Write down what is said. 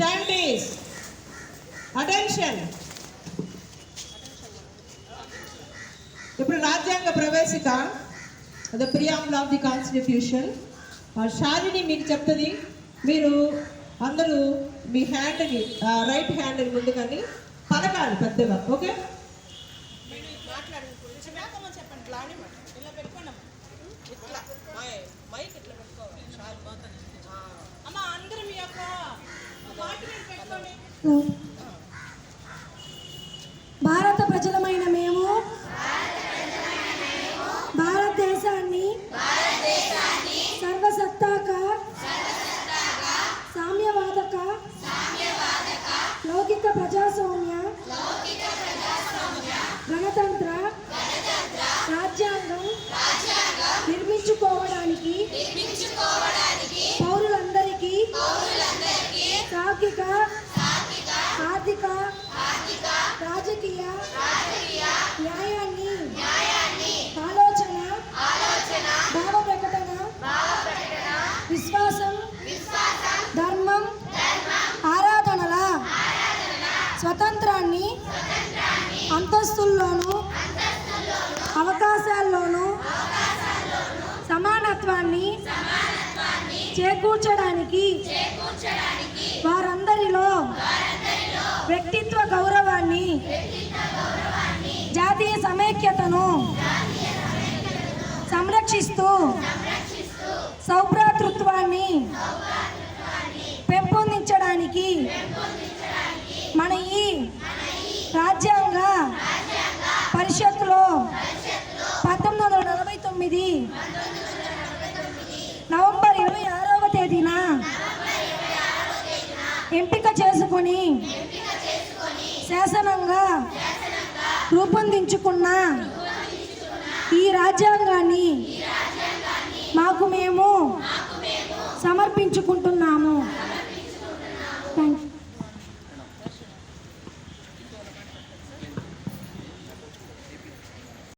Stand attention Attention. ఇప్పుడు రాజ్యాంగ ప్రవేశిక the preamble of the constitution. Shalini మీకు చెప్తుంది మీరు అందరూ మీ హ్యాండ్ని రైట్ హ్యాండ్ ముందు కానీ పలకాలి పెద్దగా ఓకే? చెప్పండి భారత ప్రజలమైన మేము భారతదేశాన్ని సర్వసత్తాక సామ్యవాదక లౌకిక ప్రజాస్వామ్య గణతంత్ర రాజకీయ న్యాయాన్ని ఆలోచన భావ ప్రకటన విశ్వాసం ధర్మం ఆరాధనల స్వతంత్రాన్ని అంతస్తుల్లోనూ అవకాశాల్లోనూ సమానత్వాన్ని చేకూర్చడానికి వారందరిలో వ్యక్తిత్వ సంరక్షిస్తూ సౌభ్రాతృత్వాన్ని పెంపొందించడానికి మన ఈ రాజ్యాంగ పరిషత్తులో పంతొమ్మిది వందల నలభై తొమ్మిది నవంబర్ ఇరవై ఆరవ తేదీన ఎంపిక చేసుకొని శాసనంగా రూపొందించుకున్న ఈ రాజ్యాంగాన్ని మాకు మేము సమర్పించుకుంటున్నాము